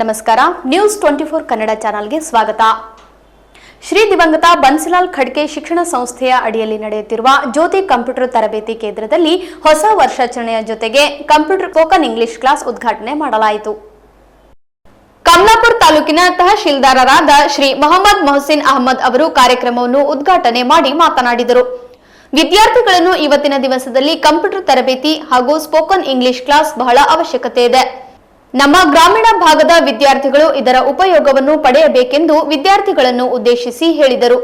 ನಮಸ್ಕಾರ. News twenty four Kannada ಚಾನೆಲ್ಗೆ ಸ್ವಾಗತ. ಶ್ರೀ ದಿವಂಗತ ಬನ್ಸಿಲಾಲ್ ಖಡ್ಗೆ ಶಿಕ್ಷಣ ಸಂಸ್ಥೆಯ ಅಡಿಯಲ್ಲಿ ನಡೆಯುತ್ತಿರುವ ಜ್ಯೋತಿ ಕಂಪ್ಯೂಟರ್ ತರಬೇತಿ ಕೇಂದ್ರದಲ್ಲಿ ಹೊಸ ವರ್ಷಾಚರಣೆಯ ಜೊತೆಗೆ ಕಂಪ್ಯೂಟರ್ ಕೋಕನ್ ಇಂಗ್ಲಿಷ್ ಕ್ಲಾಸ್ ಉದ್ಘಾಟನೆ ಮಾಡಲಾಯಿತು. ಕಮಲಾಪುರ ತಾಲೂಕಿನ ತಹಶೀಲ್ದಾರರಾದ ಶ್ರೀ ಮೊಹಮ್ಮದ್ ಮೊಹಸಿನ್ ಅಹಮದ್ ಅವರು ಕಾರ್ಯಕ್ರಮವನ್ನು ಉದ್ಘಾಟನೆ ಮಾಡಿ ಮಾತನಾಡಿದರು. ವಿದ್ಯಾರ್ಥಿಗಳನ್ನು ಇವತ್ತಿನ ದಿವಸದಲ್ಲಿ ಕಂಪ್ಯೂಟರ್ ತರಬೇತಿ ಹಾಗೂ ಸ್ಪೋಕನ್ ಇಂಗ್ಲಿಷ್ ಕ್ಲಾಸ್ ಬಹಳ ಅವಶ್ಯಕತೆ ಇದೆ. ನಮ್ಮ ಗ್ರಾಮೀಣ ಭಾಗದ ವಿದ್ಯಾರ್ಥಿಗಳು ಇದರ ಉಪಯೋಗವನ್ನು ಪಡೆಯಬೇಕೆಂದು ವಿದ್ಯಾರ್ಥಿಗಳನ್ನು ಉದ್ದೇಶಿಸಿ ಹೇಳಿದರು.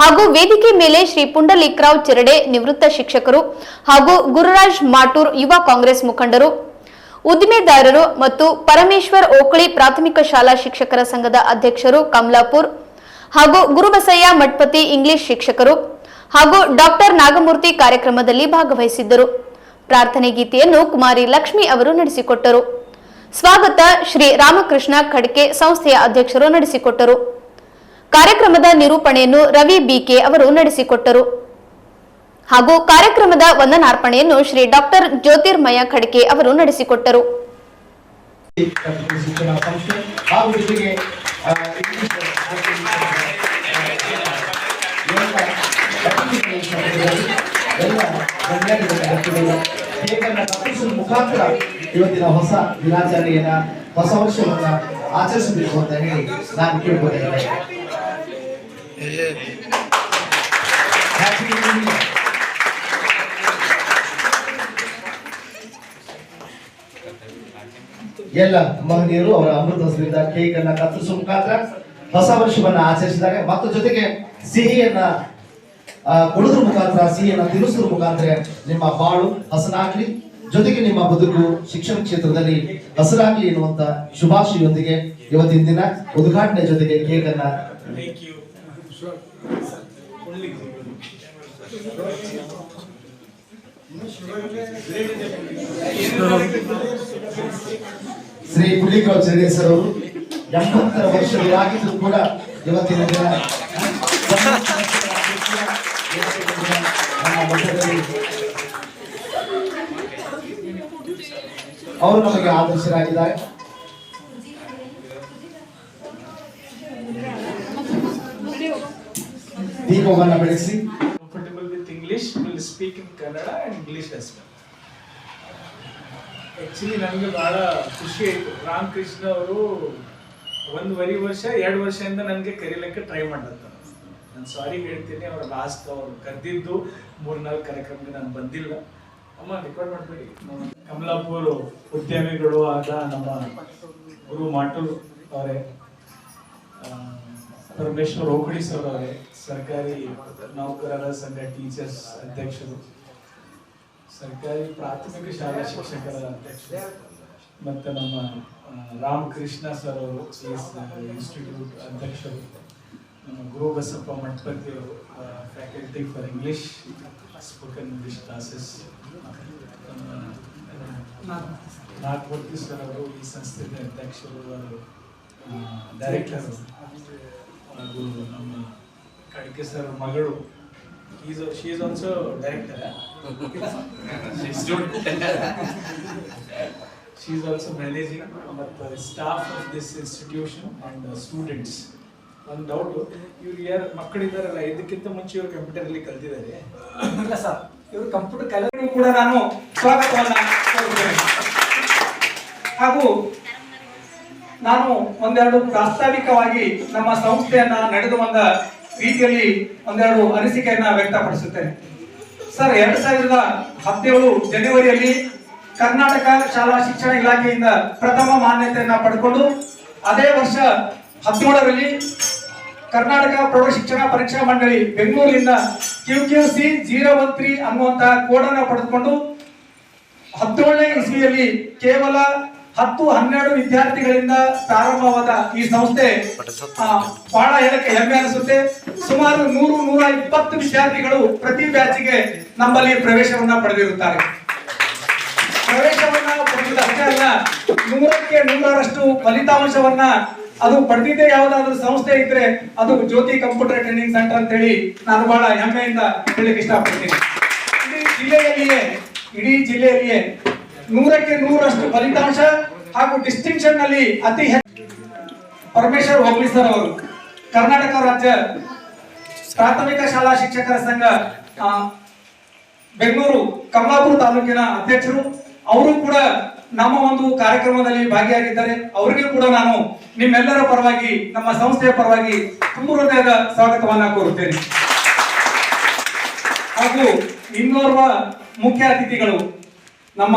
ಹಾಗೂ ವೇದಿಕೆ ಮೇಲೆ ಶ್ರೀ ಪುಂಡಲೀಕ್ರಾವ್ ಚಿರಡೆ ನಿವೃತ್ತ ಶಿಕ್ಷಕರು ಹಾಗೂ ಗುರುರಾಜ್ ಮಾಟೂರ್ ಯುವ ಕಾಂಗ್ರೆಸ್ ಮುಖಂಡರು, ಉದ್ದಿಮೆದಾರರು ಮತ್ತು ಪರಮೇಶ್ವರ್ ಓಕಳಿ ಪ್ರಾಥಮಿಕ ಶಾಲಾ ಶಿಕ್ಷಕರ ಸಂಘದ ಅಧ್ಯಕ್ಷರು ಕಮಲಾಪುರ್ ಹಾಗೂ ಗುರುಬಸಯ್ಯ ಮಠಪತಿ ಇಂಗ್ಲಿಷ್ ಶಿಕ್ಷಕರು ಹಾಗೂ ಡಾಕ್ಟರ್ ನಾಗಮೂರ್ತಿ ಕಾರ್ಯಕ್ರಮದಲ್ಲಿ ಭಾಗವಹಿಸಿದ್ದರು. ಪ್ರಾರ್ಥನೆ ಗೀತೆಯನ್ನು ಕುಮಾರಿ ಲಕ್ಷ್ಮಿ ಅವರು ನಡೆಸಿಕೊಟ್ಟರು. ಸ್ವಾಗತ ಶ್ರೀ ರಾಮಕೃಷ್ಣ ಖಡ್ಕೆ ಸಂಸ್ಥೆಯ ಅಧ್ಯಕ್ಷರು ನಡೆಸಿಕೊಟ್ಟರು. ಕಾರ್ಯಕ್ರಮದ ನಿರೂಪಣೆಯನ್ನು ರವಿ ಬಿಕೆ ಅವರು ನಡೆಸಿಕೊಟ್ಟರು. ಹಾಗೂ ಕಾರ್ಯಕ್ರಮದ ವಂದನಾರ್ಪಣೆಯನ್ನು ಶ್ರೀ ಡಾಕ್ಟರ್ ಜ್ಯೋತಿರ್ಮಯ ಖಡ್ಕೆ ಅವರು ನಡೆಸಿಕೊಟ್ಟರು. ಕೇಕನ್ನ ಕತ್ತರಿಸುವ ಮುಖಾಂತರ ಇವತ್ತಿನ ಹೊಸ ದಿನಾಚರಣೆಯನ್ನ, ಹೊಸ ವರ್ಷವನ್ನ ಆಚರಿಸಬೇಕು ಅಂತ ಹೇಳಿ ನಾನು Year. ಎಲ್ಲ ಮಹನೀಯರು ಅವರ ಅಮೃತ ಹಸ್ತದಿಂದ ಕೇಕ್ ಅನ್ನ ಕತ್ತರಿಸುವ ಮುಖಾಂತರ ಹೊಸ ವರ್ಷವನ್ನ ಆಚರಿಸಿದಾಗ ಮತ್ತು ಜೊತೆಗೆ ಸಿಹಿಯನ್ನ ಕೊಡುದ್ರ ಮುಖಾಂತರ ಸಿಹಿಯನ್ನ ತಿನ್ನಿಸುವ ಮುಖಾಂತರ ನಿಮ್ಮ ಬಾಳು ಹಸನಾಗ್ಲಿ ಜೊತೆಗೆ ನಿಮ್ಮ ಬದುಕು ಶಿಕ್ಷಣ ಕ್ಷೇತ್ರದಲ್ಲಿ ಹಸರಾಗ್ಲಿ ಎನ್ನುವಂತ ಶುಭಾಶಯೊಂದಿಗೆ ಇವತ್ತಿನ ದಿನ ಉದ್ಘಾಟನೆ ಜೊತೆಗೆ ಕೇಕ್ ಅನ್ನ ಶ್ರೀ ಪುಳ್ಳಿಕಾವ್ ಚಂದ್ರ ಸರ್ ಅವರು ಎಂಬತ್ತರ ವರ್ಷಗಳಾಗಿದ್ರು ಕೂಡ ಇವತ್ತಿನ ದಿನ ಅವರು ನಮಗೆ ಆದರ್ಶರಾಗಿದ್ದಾರೆ. ದೀಪವನ್ನು ಬೆಳೆಸಿ comfortable with English will speak in Kannada and English as actually ನನಗೆ ಭಾಳ ಖುಷಿ ಆಯಿತು. ರಾಮಕೃಷ್ಣ ಅವರು ಒಂದುವರೆ ವರ್ಷ, ಎರಡು ವರ್ಷದಿಂದ ನನಗೆ ಕರೀಲಿಕ್ಕೆ ಟ್ರೈ ಮಾಡ್ಲತ್ತಾರ. ನಾನು ಸಾರಿ ಹೇಳ್ತೀನಿ, ಅವ್ರ ಲಾಸ್ಟ್ ಅವ್ರು ಕರೆದಿದ್ದು ಮೂರ್ನಾಲ್ಕು ಕಾರ್ಯಕ್ರಮಕ್ಕೆ ನಾನು ಬಂದಿಲ್ಲ. ಅಮ್ಮ ರೆಕಾರ್ಡ್ ಮಾಡಬೇಡಿ. ಕಮಲಾಪುರ ಉದ್ಯಮಿಗಳು ಆದ ನಮ್ಮ ಗುರು ಮಾಟೂರ್ ಅವರೇ ಪರಮೇಶ್ವರ್ ಓಕಡಿ ಸರ್ ಅವರೇ, ಸರ್ಕಾರಿ ನೌಕರರ ಸಂಘ ಟೀಚರ್ಸ್ ಅಧ್ಯಕ್ಷರು, ಸರ್ಕಾರಿ ಪ್ರಾಥಮಿಕ ಶಾಲಾ ಶಿಕ್ಷಕರ ಅಧ್ಯಕ್ಷರು, ಮತ್ತು ನಮ್ಮ ರಾಮಕೃಷ್ಣ ಸರ್ ಅವರು ಇನ್ಸ್ಟಿಟ್ಯೂಟ್ ಅಧ್ಯಕ್ಷರು. ನಮ್ಮ ಗುರು ಬಸಪ್ಪ ಮಠಪತಿ ಅವರು faculty for English spoken English classes Nagamurthy sir ಅವರು ಈ ಸಂಸ್ಥೆಯ ಅಧ್ಯಕ್ಷರು ಡೈರೆಕ್ಟರ್ ಹಾಗೂ ನಮ್ಮ ಕಡ್ಕೆ ಸರ್ ಮಗಳು is she is also director she is also managing ಮತ್ತು staff of this institution and students ಒಂದು ಡೌಟು ಇವ್ರು ಯಾರು ಮಕ್ಕಳಿದ್ದಾರಲ್ಲ, ಇದಕ್ಕಿಂತ ಮುಂಚೆ ಇವ್ರು ಕಂಪ್ಯೂಟರಲ್ಲಿ ಕಲ್ತಿದ್ದಾರೆ. ಇಲ್ಲ ಸರ್, ಇವರು ಕಂಪ್ಯೂಟರ್ ಕಲಿಯಲು ಕೂಡ ನಾನು ಸ್ವಾಗತವನ್ನ ಹಾಗೂ ನಾನು ಒಂದೆರಡು ಪ್ರಾಸ್ತಾವಿಕವಾಗಿ ನಮ್ಮ ಸಂಸ್ಥೆಯನ್ನ ನಡೆದು ಬಂದ ರೀತಿಯಲ್ಲಿ ಒಂದೆರಡು ಅನಿಸಿಕೆಯನ್ನ ವ್ಯಕ್ತಪಡಿಸುತ್ತೇನೆ. ಸರ್, ಎರಡ್ ಸಾವಿರದ ಹದಿನೇಳು ಜನವರಿಯಲ್ಲಿ ಕರ್ನಾಟಕ ಶಾಲಾ ಶಿಕ್ಷಣ ಇಲಾಖೆಯಿಂದ ಪ್ರಥಮ ಮಾನ್ಯತೆಯನ್ನ ಪಡ್ಕೊಂಡು, ಅದೇ ವರ್ಷ ಹದಿನೇಳರಲ್ಲಿ ಕರ್ನಾಟಕ ಪ್ರೌಢ ಶಿಕ್ಷಣ ಪರೀಕ್ಷಾ ಮಂಡಳಿ ಬೆಂಗಳೂರಿನಿಂದ Q Q C zero one three ಅನ್ನುವಂತ ಕೋಡನ್ನ ಪಡೆದುಕೊಂಡು ಹದಿನೇಳನೇ ಇಸ್ವಿಯಲ್ಲಿ ಕೇವಲ ಹತ್ತು ಹನ್ನೆರಡು ವಿದ್ಯಾರ್ಥಿಗಳಿಂದ ಪ್ರಾರಂಭವಾದ ಈ ಸಂಸ್ಥೆ ಬಹಳ ಹೇಳಕ್ಕೆ ಹೆಮ್ಮೆ ಅನಿಸುತ್ತೆ. ಸುಮಾರು ನೂರು ನೂರ ಇಪ್ಪತ್ತು ವಿದ್ಯಾರ್ಥಿಗಳು ಪ್ರತಿ ಬ್ಯಾಚಿಗೆ ನಮ್ಮಲ್ಲಿ ಪ್ರವೇಶವನ್ನ ಪಡೆದಿರುತ್ತಾರೆ. ಪ್ರವೇಶವನ್ನ ಪಡೆಯುವುದಷ್ಟೇ ಅಲ್ಲ, ನೂರಕ್ಕೆ ನೂರರಷ್ಟು ಫಲಿತಾಂಶವನ್ನ ಅದು ಪಡೆದಿದ್ದೇ ಯಾವ್ದಾದ್ರು ಸಂಸ್ಥೆ ಇದ್ರೆ ಅದು ಜ್ಯೋತಿ ಕಂಪ್ಯೂಟರ್ ಟ್ರೈನಿಂಗ್ ಸೆಂಟರ್ ಅಂತ ಹೇಳಿ ನಾನು ಬಹಳ ಹೆಮ್ಮೆಯಿಂದ ಹೇಳಕ್ ಇಷ್ಟಪಡ್ತೀನಿ. ಇಡೀ ಜಿಲ್ಲೆಯಲ್ಲಿಯೇ ಇಡೀ ಜಿಲ್ಲೆಯಲ್ಲಿಯೇ ನೂರಕ್ಕೆ ನೂರಷ್ಟು ಫಲಿತಾಂಶ ಹಾಗೂ ಡಿಸ್ಟಿಂಕ್ಷನ್ನಲ್ಲಿ ಅತಿ ಹೆಚ್ಚು ಪರಮೇಶ್ವರ್ ಹೋಗ್ಲಿ ಸರ್ ಅವರು. ಕರ್ನಾಟಕ ರಾಜ್ಯ ಪ್ರಾಥಮಿಕ ಶಾಲಾ ಶಿಕ್ಷಕರ ಸಂಘ ಬೆಂಗಳೂರು ಕಮಲಾಪುರ ತಾಲೂಕಿನ ಅಧ್ಯಕ್ಷರು, ಅವರು ಕೂಡ ನಮ್ಮ ಒಂದು ಕಾರ್ಯಕ್ರಮದಲ್ಲಿ ಭಾಗಿಯಾಗಿದ್ದಾರೆ. ಅವರಿಗೂ ಕೂಡ ನಾನು ನಿಮ್ಮೆಲ್ಲರ ಪರವಾಗಿ, ನಮ್ಮ ಸಂಸ್ಥೆಯ ಪರವಾಗಿ ತುಂಬ ಹೃದಯದ ಸ್ವಾಗತವನ್ನ ಕೋರುತ್ತೇನೆ. ಹಾಗೂ ಇನ್ನೋರ್ವ ಮುಖ್ಯ ಅತಿಥಿಗಳು ನಮ್ಮ